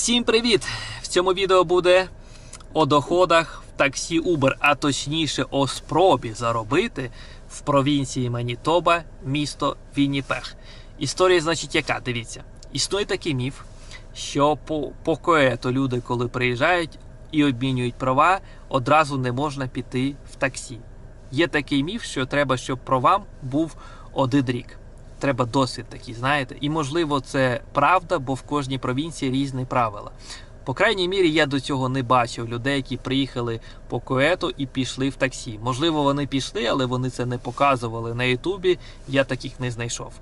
Всім привіт! В цьому відео буде о доходах в таксі Uber, а точніше о спробі заробити в провінції Манітоба, місто Вінніпех. Історія, значить, яка? Дивіться, існує такий міф, що по, по което люди, коли приїжджають і обмінюють права, одразу не можна піти в таксі. Є такий міф, що треба, щоб правам був один рік. Треба досвід такий, знаєте. І можливо, це правда, бо в кожній провінції різні правила. По крайній мірі, я до цього не бачив людей, які приїхали по коету і пішли в таксі. Можливо, вони пішли, але вони це не показували на Ютубі. Я таких не знайшов.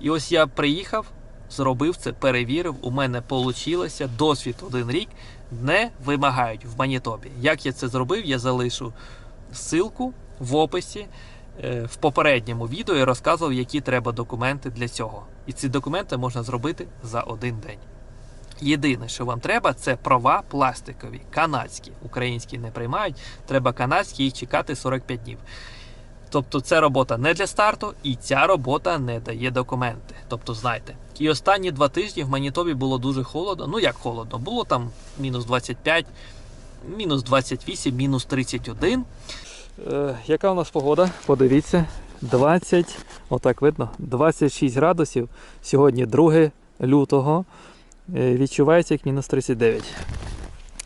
І ось я приїхав, зробив це, перевірив. У мене вийшло досвід один рік. Не вимагають в Манітобі. Як я це зробив, я залишу ссылку в описі. Е, В попередньому відео я розказував, які треба документи для цього. І ці документи можна зробити за один день. Єдине, що вам треба, це права пластикові, канадські. Українські не приймають, треба канадські і чекати 45 днів. Тобто це робота не для старту, і ця робота не дає документи. Тобто, знайте. І останні два тижні в Манітобі було дуже холодно. Ну як холодно, було там мінус 25, мінус 28, мінус 31. Е, яка у нас погода? Подивіться. 20, отак видно, 26 градусів. Сьогодні 2 лютого. Е, відчувається як мінус 39.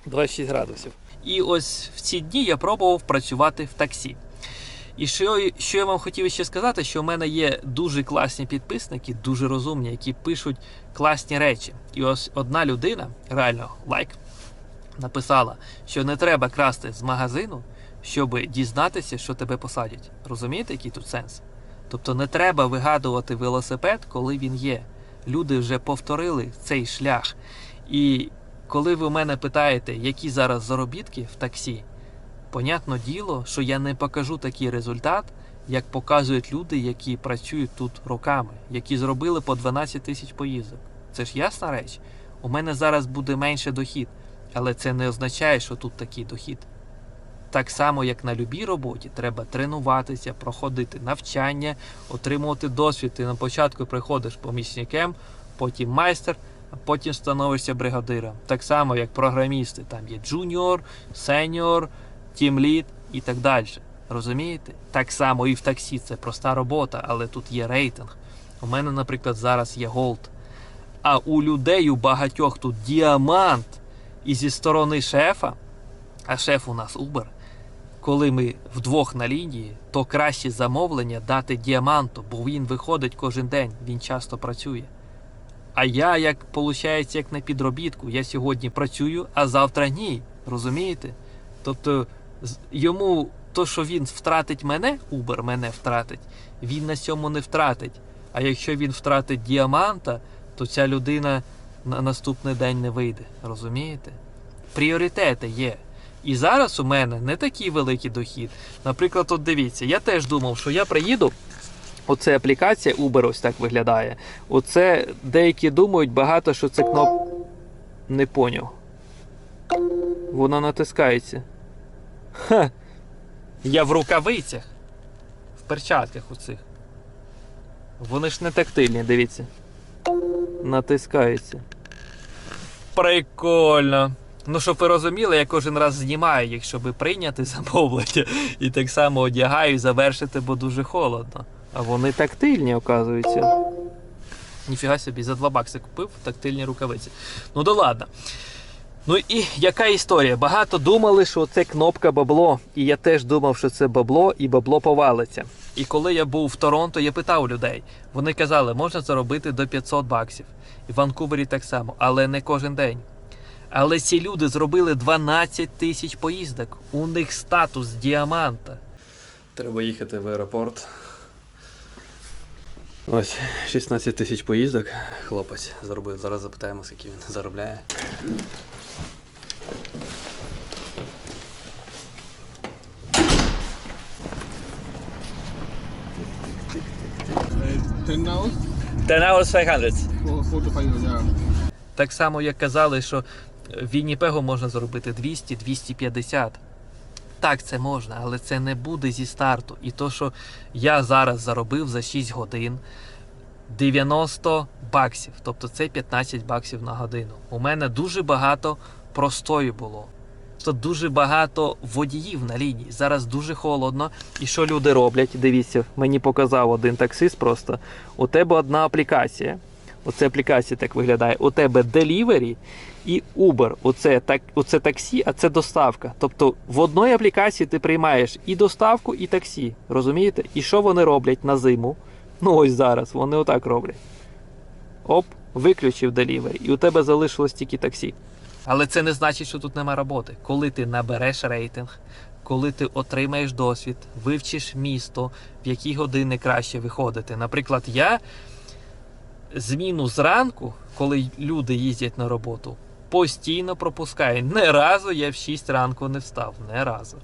26 градусів. І ось в ці дні я пробував працювати в таксі. І що, що я вам хотів ще сказати, що в мене є дуже класні підписники, дуже розумні, які пишуть класні речі. І ось одна людина, реально лайк, написала, що не треба красти з магазину, щоб дізнатися, що тебе посадять. Розумієте, який тут сенс? Тобто не треба вигадувати велосипед, коли він є. Люди вже повторили цей шлях. І коли ви мене питаєте, які зараз заробітки в таксі, понятно діло, що я не покажу такий результат, як показують люди, які працюють тут роками, які зробили по 12 тисяч поїздок. Це ж ясна реч. У мене зараз буде менше дохід, але це не означає, що тут такий дохід. Так само, як на любій роботі, треба тренуватися, проходити навчання, отримувати досвід. Ти на початку приходиш помічником, потім майстер, а потім становишся бригадиром. Так само, як програмісти. Там є джуніор, сеньор, тімлід і так далі. Розумієте? Так само і в таксі це проста робота, але тут є рейтинг. У мене, наприклад, зараз є голд. А у людей у багатьох тут діамант. І зі сторони шефа, а шеф у нас Uber, коли ми вдвох на лінії, то краще замовлення дати діаманту, бо він виходить кожен день, він часто працює. А я, як виходить, як на підробітку, я сьогодні працюю, а завтра ні. Розумієте? Тобто йому то, що він втратить мене, Uber мене втратить, він на цьому не втратить. А якщо він втратить діаманта, то ця людина на наступний день не вийде. Розумієте? Пріоритети є. І зараз у мене не такий великий дохід. Наприклад, от дивіться, я теж думав, що я приїду. Оце аплікація Uber ось так виглядає. Оце деякі думають багато, що це кноп. Не поняв. Вона натискається. Ха. Я в рукавицях. В перчатках оцих. Вони ж не тактильні, дивіться. Натискається. Прикольно. Ну, щоб ви розуміли, я кожен раз знімаю їх, щоб прийняти замовлення. І так само одягаю і завершити, бо дуже холодно. А вони тактильні, оказується. Ніфіга собі, за 2 бакси купив тактильні рукавиці. Ну да ладно. Ну і яка історія? Багато думали, що це кнопка бабло. І я теж думав, що це бабло, і бабло повалиться. І коли я був в Торонто, я питав людей. Вони казали, можна заробити до 500 баксів. І в Ванкувері так само, але не кожен день. Але ці люди зробили 12 тисяч поїздок. У них статус діаманта. Треба їхати в аеропорт. Ось 16 тисяч поїздок. Хлопець заробив. Зараз запитаємо, скільки він заробляє. Ten hours? 10 hours 500. Four, four to five, yeah. Так само, як казали, що Вінніпегу можна заробити 200-250. Так, це можна, але це не буде зі старту. І то, що я зараз заробив за 6 годин, 90 баксів. Тобто це 15 баксів на годину. У мене дуже багато простою було. Тобто дуже багато водіїв на лінії. Зараз дуже холодно. І що люди роблять? Дивіться, мені показав один таксист просто. У тебе одна аплікація. Оце аплікація так виглядає. У тебе Delivery і Uber. Оце, так, оце таксі, а це доставка. Тобто в одній аплікації ти приймаєш і доставку, і таксі. Розумієте? І що вони роблять на зиму? Ну ось зараз, вони отак роблять. Оп, виключив Delivery, і у тебе залишилось тільки таксі. Але це не значить, що тут нема роботи. Коли ти набереш рейтинг, коли ти отримаєш досвід, вивчиш місто, в які години краще виходити. Наприклад, я зміну зранку, коли люди їздять на роботу, постійно пропускаю. Не разу я в 6 ранку не встав. Не разу.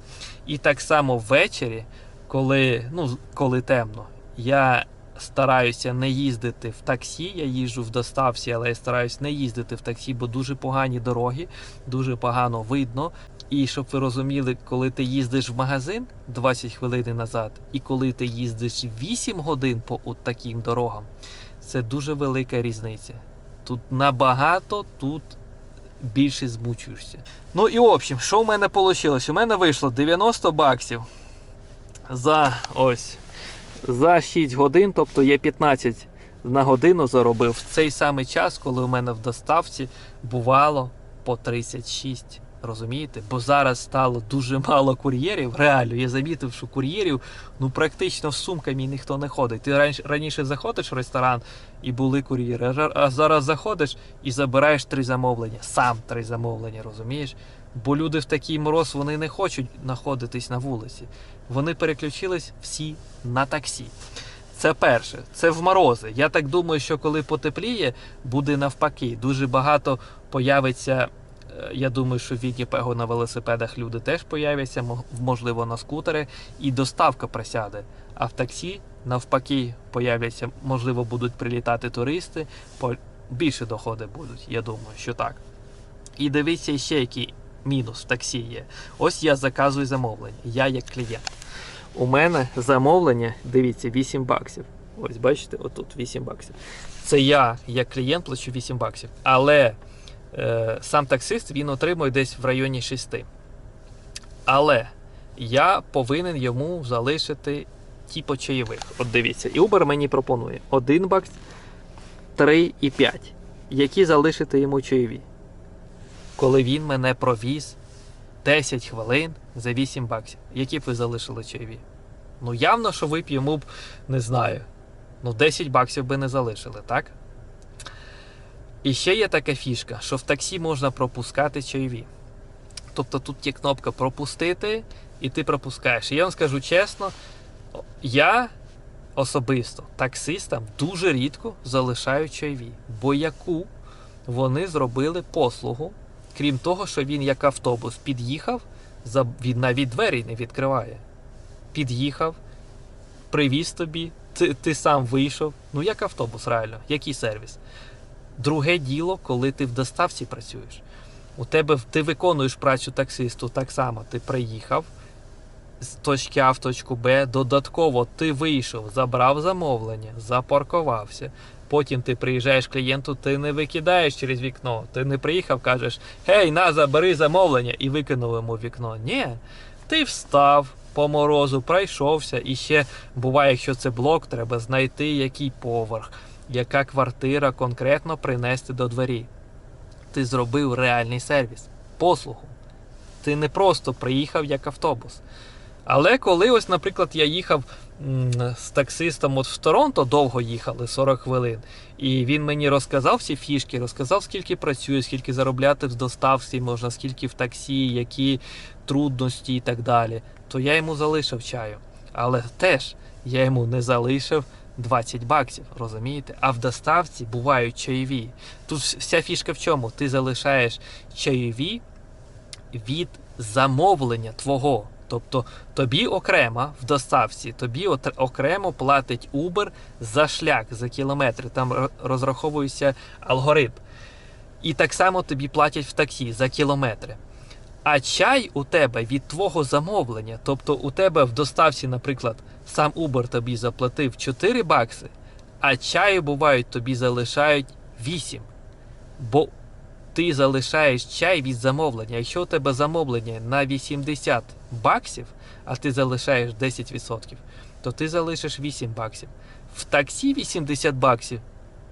І так само ввечері, коли, ну, коли темно, я стараюся не їздити в таксі. Я їжджу в доставці, але я стараюся не їздити в таксі, бо дуже погані дороги, дуже погано видно. І щоб ви розуміли, коли ти їздиш в магазин 20 хвилин назад, і коли ти їздиш 8 годин по от таким дорогам, це дуже велика різниця. Тут набагато, тут більше змучуєшся. Ну і в общем, що в мене вийшло? У мене вийшло 90 баксів за ось за 6 годин, тобто я 15 на годину заробив в цей самий час, коли у мене в доставці бувало по 36. Розумієте? Бо зараз стало дуже мало кур'єрів. Реально, я замітив, що кур'єрів ну практично з сумками ніхто не ходить. Ти раніше, раніше заходиш в ресторан і були кур'єри, а зараз заходиш і забираєш три замовлення. Сам три замовлення, розумієш? Бо люди в такий мороз вони не хочуть знаходитись на вулиці. Вони переключились всі на таксі. Це перше, це в морози. Я так думаю, що коли потепліє, буде навпаки. Дуже багато появиться. Е, Я думаю, що в Вінніпегу на велосипедах люди теж появляться, можливо, на скутери, і доставка просяде. А в таксі навпаки появляться, можливо, будуть прилітати туристи, більше доходи будуть. Я думаю, що так. І дивіться ще який мінус в таксі є. Ось я заказую замовлення. Я як клієнт. У мене замовлення, дивіться, 8 баксів. Ось бачите, отут 8 баксів. Це я, як клієнт, плачу 8 баксів. Але сам таксист він отримує десь в районі 6. Але я повинен йому залишити типу чайових. От дивіться, і Uber мені пропонує 1 бакс, 3 і 5. Які залишити йому чайові. Коли він мене провіз 10 хвилин за 8 баксів. Які б ви залишили чайові? Ну, явно, що ви б йому б не знаю. Ну, 10 баксів би не залишили, так? І ще є така фішка, що в таксі можна пропускати чайові. Тобто тут є кнопка пропустити, і ти пропускаєш. І я вам скажу чесно, я особисто таксистам дуже рідко залишаю чайові, бо яку вони зробили послугу, крім того, що він як автобус під'їхав, він навіть двері не відкриває. Під'їхав, привіз тобі, ти, ти сам вийшов. Ну як автобус, реально, який сервіс? Друге діло, коли ти в доставці працюєш. У тебе ти виконуєш працю таксисту так само. Ти приїхав з точки А в точку Б. Додатково ти вийшов, забрав замовлення, запаркувався. Потім ти приїжджаєш клієнту, ти не викидаєш через вікно. Ти не приїхав, кажеш: Гей, на, забери замовлення і викинув йому вікно. Ні, ти встав по морозу, пройшовся. І ще буває, якщо це блок, треба знайти який поверх, яка квартира конкретно принести до двері. Ти зробив реальний сервіс, послугу. Ти не просто приїхав як автобус. Але коли, ось, наприклад, я їхав з таксистом от в Торонто, довго їхали 40 хвилин, і він мені розказав всі фішки, розказав, скільки працює, скільки заробляти в доставці можна, скільки в таксі, які трудності і так далі, то я йому залишив чаю. Але теж я йому не залишив 20 баксів, розумієте? А в доставці бувають чайові. Тут вся фішка в чому? Ти залишаєш чайові від замовлення твого. Тобто тобі окремо в доставці, тобі окремо платить Uber за шлях, за кілометри. Там розраховується алгоритм. І так само тобі платять в таксі за кілометри. А чай у тебе від твого замовлення, тобто у тебе в доставці, наприклад, сам Uber тобі заплатив 4 бакси, А чаю бувають тобі залишають 8. Бо ти залишаєш чай від замовлення. Якщо у тебе замовлення на 80 баксів, а ти залишаєш 10%, то ти залишиш 8 баксів. В таксі 80 баксів,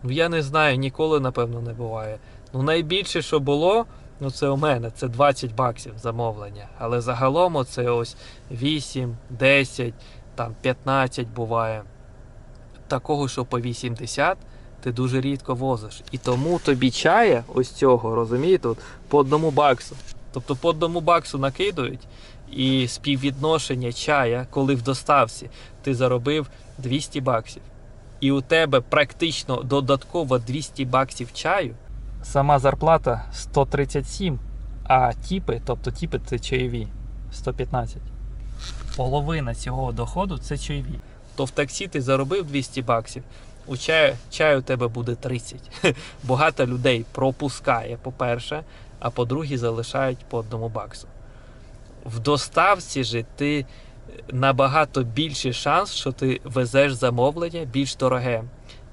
ну я не знаю, ніколи, напевно, не буває. Ну, найбільше, що було, ну це у мене, це 20 баксів замовлення. Але загалом це ось 8, 10, там 15 буває. Такого, що по 80 ти дуже рідко возиш. І тому тобі чая ось цього, розумієте, от, по одному баксу. Тобто по одному баксу накидують, і співвідношення чая, коли в доставці ти заробив 200 баксів, і у тебе практично додатково 200 баксів чаю, сама зарплата 137, а тіпи, тобто тіпи це чайові, 115. Половина цього доходу це чайові. То в таксі ти заробив 200 баксів, у чаю, чаю у тебе буде 30. Багато людей пропускає, по-перше, а по-друге, залишають по одному баксу. В доставці же ти набагато більший шанс, що ти везеш замовлення більш дороге.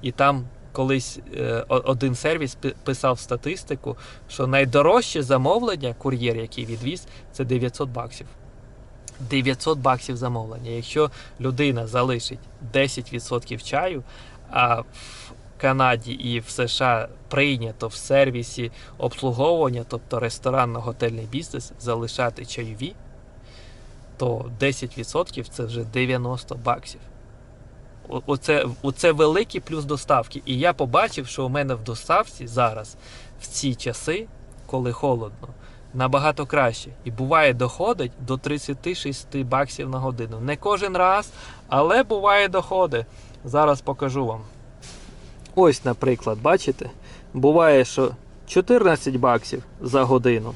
І там колись е, один сервіс писав статистику, що найдорожче замовлення, кур'єр, який відвіз, це 900 баксів. 900 баксів замовлення. Якщо людина залишить 10% чаю, а в Канаді і в США прийнято в сервісі обслуговування, тобто ресторанно-готельний бізнес, залишати чайові, то 10% це вже 90 баксів. Оце, оце великий плюс доставки. І я побачив, що у мене в доставці зараз, в ці часи, коли холодно, набагато краще. І буває доходить до 36 баксів на годину. Не кожен раз, але буває доходи. Зараз покажу вам. Ось, наприклад, бачите? Буває, що 14 баксів за годину.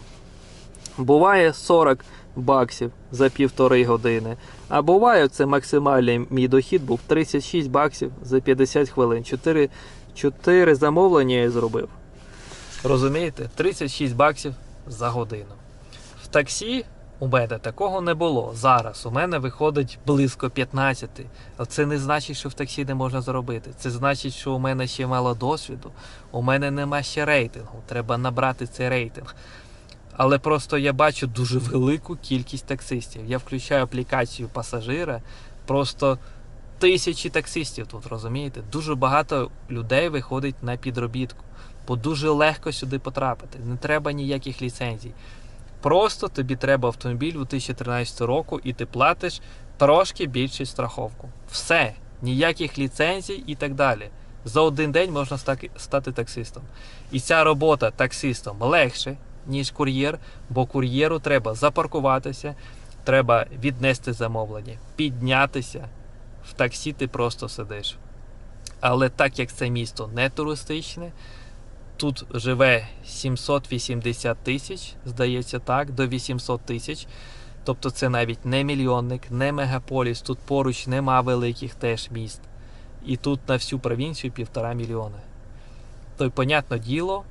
Буває 40 баксів за півтори години. А буває, це максимальний мій дохід був 36 баксів за 50 хвилин. 4, 4 замовлення я зробив. Розумієте? 36 баксів за годину. В таксі у мене такого не було. Зараз у мене виходить близько 15. Але це не значить, що в таксі не можна заробити. Це значить, що у мене ще мало досвіду, у мене нема ще рейтингу. Треба набрати цей рейтинг. Але просто я бачу дуже велику кількість таксистів. Я включаю аплікацію пасажира, просто тисячі таксистів тут, розумієте? Дуже багато людей виходить на підробітку, бо дуже легко сюди потрапити. Не треба ніяких ліцензій. Просто тобі треба автомобіль 2013 року, і ти платиш трошки більшу страховку. Все, ніяких ліцензій і так далі. За один день можна стати таксистом. І ця робота таксистом легше, ніж кур'єр, бо кур'єру треба запаркуватися, треба віднести замовлення, піднятися. В таксі ти просто сидиш. Але так як це місто не туристичне, тут живе 780 тисяч, здається так, до 800 тисяч. Тобто це навіть не мільйонник, не мегаполіс, тут поруч нема великих теж міст. І тут на всю провінцію півтора мільйони. То й понятне діло,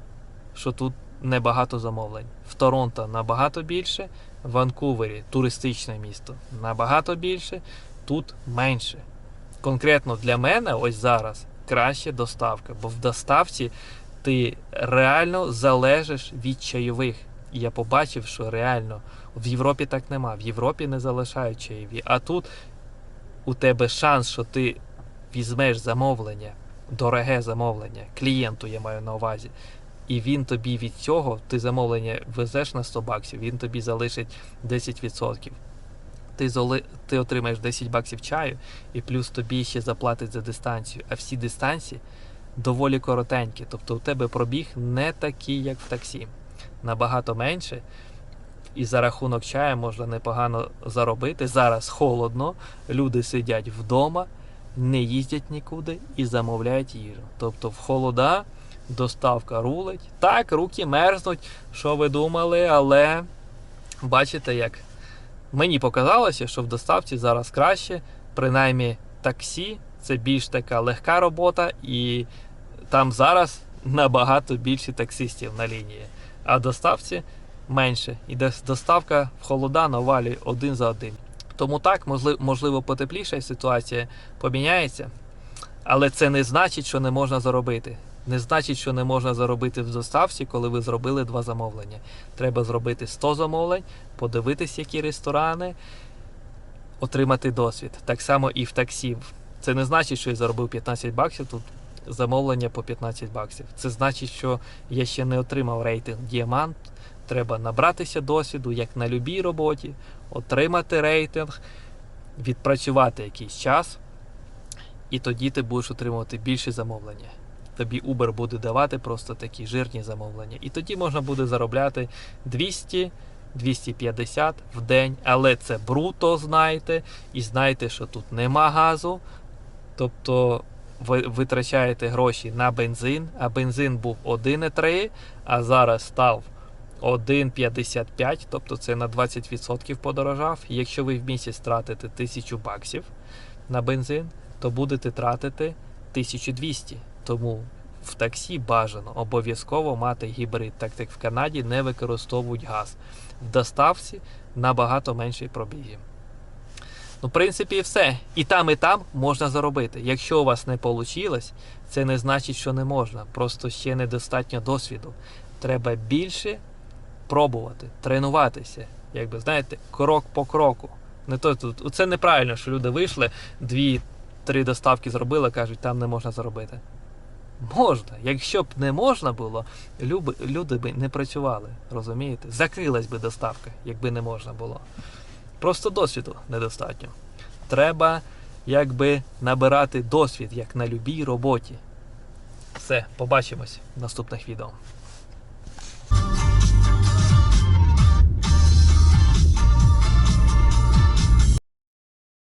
що тут небагато замовлень. В Торонто набагато більше, в Ванкувері туристичне місто набагато більше, тут менше. Конкретно для мене ось зараз краще доставка, бо в доставці ти реально залежиш від чайових. І я побачив, що реально в Європі так нема. В Європі не залишають чайові. А тут у тебе шанс, що ти візьмеш замовлення, дороге замовлення, клієнту я маю на увазі. І він тобі від цього, ти замовлення везеш на 100 баксів, він тобі залишить 10%. Ти, золи, ти отримаєш 10 баксів чаю, і плюс тобі ще заплатить за дистанцію. А всі дистанції доволі коротенькі. Тобто у тебе пробіг не такий, як в таксі. Набагато менше. І за рахунок чаю можна непогано заробити. Зараз холодно, люди сидять вдома, не їздять нікуди і замовляють їжу. Тобто в холода доставка рулить. Так, руки мерзнуть, що ви думали, але бачите, як мені показалося, що в доставці зараз краще, принаймні таксі це більш така легка робота, і там зараз набагато більше таксистів на лінії. А доставці менше. І дос- доставка в холода навалює один за один. Тому так, можливо, потепліша ситуація поміняється. Але це не значить, що не можна заробити. Не значить, що не можна заробити в доставці, коли ви зробили два замовлення. Треба зробити 100 замовлень, подивитись, які ресторани, отримати досвід. Так само і в таксі. Це не значить, що я заробив 15 баксів, тут замовлення по 15 баксів. Це значить, що я ще не отримав рейтинг діамант. Треба набратися досвіду, як на любій роботі, отримати рейтинг, відпрацювати якийсь час, і тоді ти будеш отримувати більше замовлення. Тобі Uber буде давати просто такі жирні замовлення. І тоді можна буде заробляти 200 250 в день, але це бруто, знайте, і знайте, що тут нема газу. Тобто ви витрачаєте гроші на бензин, а бензин був 1,3, а зараз став 1,55, тобто це на 20% подорожав. Якщо ви в місяць тратите 1000 баксів на бензин, то будете тратити 1200. Тому в таксі бажано обов'язково мати гібрид, так як в Канаді не використовують газ. В доставці набагато менший пробігів. Ну, в принципі, і все. І там, і там можна заробити. Якщо у вас не вийшло, це не значить, що не можна. Просто ще недостатньо досвіду. Треба більше пробувати, тренуватися. Якби знаєте, крок по кроку. Не то тут. Це неправильно, що люди вийшли, дві-три доставки зробили, кажуть, там не можна заробити. Можна. Якщо б не можна було, люби, люди б не працювали. Розумієте? Закрилась би доставка, якби не можна було. Просто досвіду недостатньо. Треба якби набирати досвід, як на любій роботі. Все, побачимось в наступних відео.